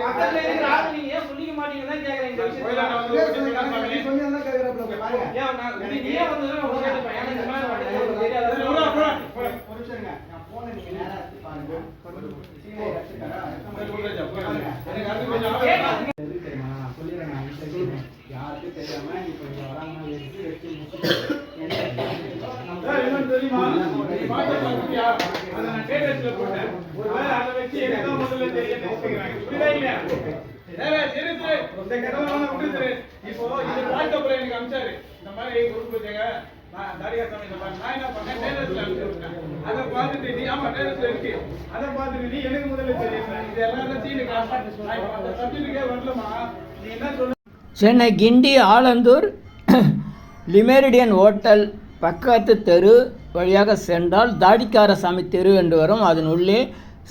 பக்கத்துல ஏன் நான் எனக்கு யாருக்கும் தெரியாம வராம எடுத்து தெரியுமா? நீ பாட்டு பார்த்தியா? அதை நான் statusல போட்டேன். ஒருவேளை அதை வச்சு எனக்கு தான் முதல்ல தெரியும்னு நினைச்சுக்கிறாங்க. புரியுதா இல்லையா? வேற தெரியுது. இந்த கதவெல்லாம் விட்டுரு. இப்போ இது வாட்ஸ்அப்ல எனக்கு அனுப்பிச்சாரு. இந்த மாதிரி group வச்சுங்க. நான் தாடியா சாமி இந்த மாதிரி. நான் என்ன பண்ணேன்? statusல அனுப்பிச்சு விட்டேன். அதை பார்த்துட்டு நீ ஆமா statusல இருக்கு. அதை பார்த்துட்டு நீ எனக்கு முதல்ல தெரியும். இது எல்லாரும் சீனு காசு. நான் இப்போ அந்த சப்ஜெக்ட்டுக்கே வரலமா. நீ என்ன சொல்ல Chennai Guindy Alandur Le Meridien hotel பக்கத்து தெரு வழியாக சென்றால் தாடிக்கார சாமி தெரு என்று வரும். அதன் உள்ளே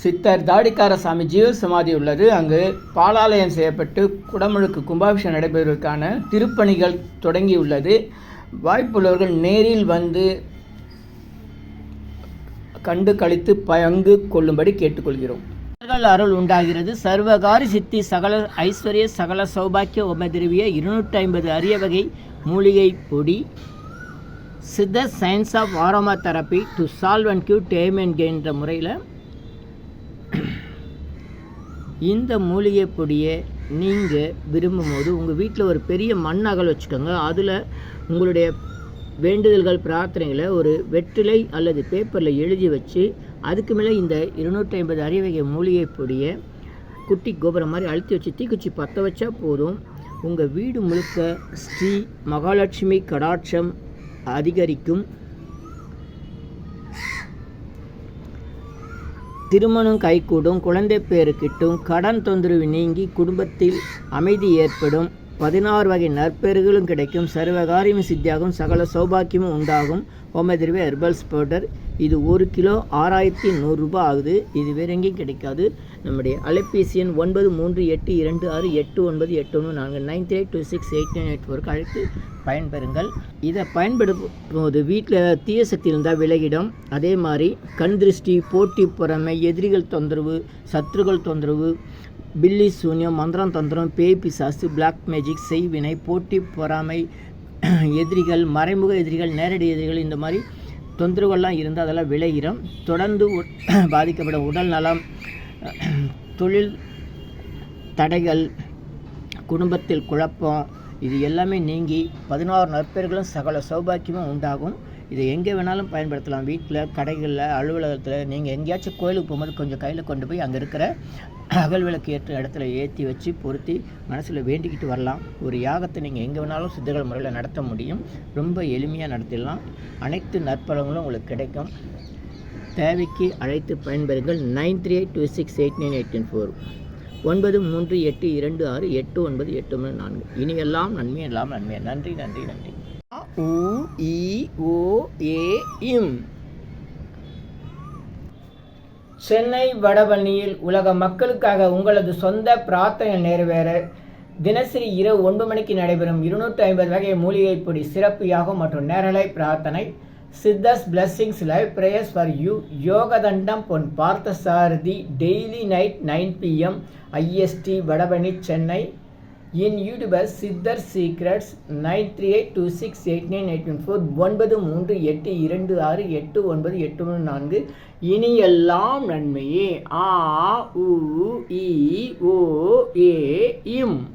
சித்தர் தாடிக்கார சாமி ஜீவ சமாதி உள்ளது. அங்கு பாலாலயம் செய்யப்பட்டு குடமுழுக்கு கும்பாபிஷேகம் நடைபெறுவதற்கான திருப்பணிகள் தொடங்கியுள்ளது. வாய்ப்புள்ளவர்கள் நேரில் வந்து கண்டு கழித்து பங்கு கொள்ளும்படி கேட்டுக்கொள்கிறோம். அருள் உண்டாகிறது. சர்வகாரி சித்தி சகல ஐஸ்வர்ய சகல சௌபாக்கிய உபதிரவிய இருநூற்றி ஐம்பது அரிய வகை மூலிகை பொடி சித்த science of aromatherapy to solve and Q டேம் அண்ட் கெயின்ற முறையில் இந்த மூலிகை பொடியை நீங்கள் விரும்பும் போது உங்கள் வீட்டில் ஒரு பெரிய மண் அகல் வச்சுக்கோங்க. அதில் உங்களுடைய வேண்டுதல்கள் பிரார்த்தனைகளை ஒரு வெற்றிலை அல்லது பேப்பரில் எழுதி வச்சு அதுக்கு மேலே இந்த இருநூற்றி ஐம்பது அறிவகை மூலிகை பொடியை குட்டி கோபுரம் மாதிரி அழுத்தி வச்சு தீக்குச்சி பற்ற வச்சா போதும். உங்கள் வீடு முழுக்க ஸ்ரீ மகாலட்சுமி கடாட்சம் அதிகரிக்கும். திருமணம் கைகூடும் குழந்தை பேரு கிட்டும் கடன் தொந்தரவு நீங்கி குடும்பத்தில் அமைதி ஏற்படும். பதினாறு வகை நற்பெருகளும் கிடைக்கும். சர்வகாரியம் சித்தியாகும். சகல சௌபாக்கியமும் உண்டாகும். ஹோமதிர்வே ஹெர்பல்ஸ் பவுடர் இது ஒரு கிலோ ஆறாயிரத்தி நூறுரூபா ஆகுது. இது வேற எங்கேயும் கிடைக்காது. நம்முடைய அலைபேசி எண் ஒன்பது மூன்று எட்டு இரண்டு ஆறு எட்டு ஒன்பது எட்டு ஒன்று நான்கு. Nine three two six eight nine eight ஃபோருக்கு அழைத்து பயன்பெறுங்கள். இதை பயன்படுத்தும் போது வீட்டில் தீய சக்தி இருந்தால் விலகிடும். அதே மாதிரி கண் திருஷ்டி போட்டி பொறாமை எதிரிகள் தொந்தரவு சத்துருக்கள் தொந்தரவு பில்லி சூன்யம் மந்திரம் தந்திரம் பேய் பிசாசு பிளாக் மேஜிக் செய்வினை போட்டி பொறாமை எதிரிகள் மறைமுக எதிரிகள் நேரடி எதிரிகள் இந்த மாதிரி தொந்தரவுகள்லாம் இருந்தால் அதெல்லாம் விலகிடும் தொடர்ந்து பாதிக்கப்படும் உடல் நலம் தொழில் தடைகள் குடும்பத்தில் குழப்பம் இது எல்லாமே நீங்கி பதினாறு நற்பெயர்களும் சகல சௌபாக்கியமும் உண்டாகும். இதை எங்கே வேணாலும் பயன்படுத்தலாம். வீட்டில் கடைகளில் அலுவலகத்தில். நீங்கள் எங்கேயாச்சும் கோயிலுக்கு போகும்போது கொஞ்சம் கையில் கொண்டு போய் அங்கே இருக்கிற அகல் விளக்கு ஏற்ற இடத்துல ஏற்றி வச்சு பொருத்தி மனசில் வேண்டிக்கிட்டு வரலாம். ஒரு யாகத்தை நீங்கள் எங்கே வேணாலும் சித்தர்கள் முறையில் நடத்த முடியும். ரொம்ப எளிமையாக நடத்திடலாம். அனைத்து நற்பலங்களும் உங்களுக்கு கிடைக்கும். தேவைக்கு அழைத்து பயன்பெறுங்கள். Nine three eight two six eight nine eight four. ஒன்பது மூன்று எட்டு இரண்டு ஆறு எட்டு ஒன்பது எட்டு மூணு நான்கு. இனி எல்லாம் நன்மை எல்லாம் நன்மை. நன்றி நன்றி நன்றி. உ இ ஓ ஏ இம். சென்னை வடபழனியில் உலக மக்களுக்காக உங்களது சொந்த பிரார்த்தனை நிறைவேற தினசரி இரவு ஒன்பது மணிக்கு நடைபெறும் இருநூற்றி ஐம்பது வகை மூலிகை பொடி சிறப்பு யாகம் மற்றும் நேரலை பிரார்த்தனை. Siddhas blessings live prayers for you. யோகதண்டம் Pon Parthasarathy daily night nine PM IST Vadapalani Chennai. N YouTuber Siddhar secrets nine three eight two six eight nine eight one four ஒன்பது மூன்று எட்டு இரண்டு ஆறு எட்டு ஒன்பது எட்டு மூணு நான்கு. இனி எல்லாம் நன்மையே. ஆ உ இ ஓ ஏ இம்.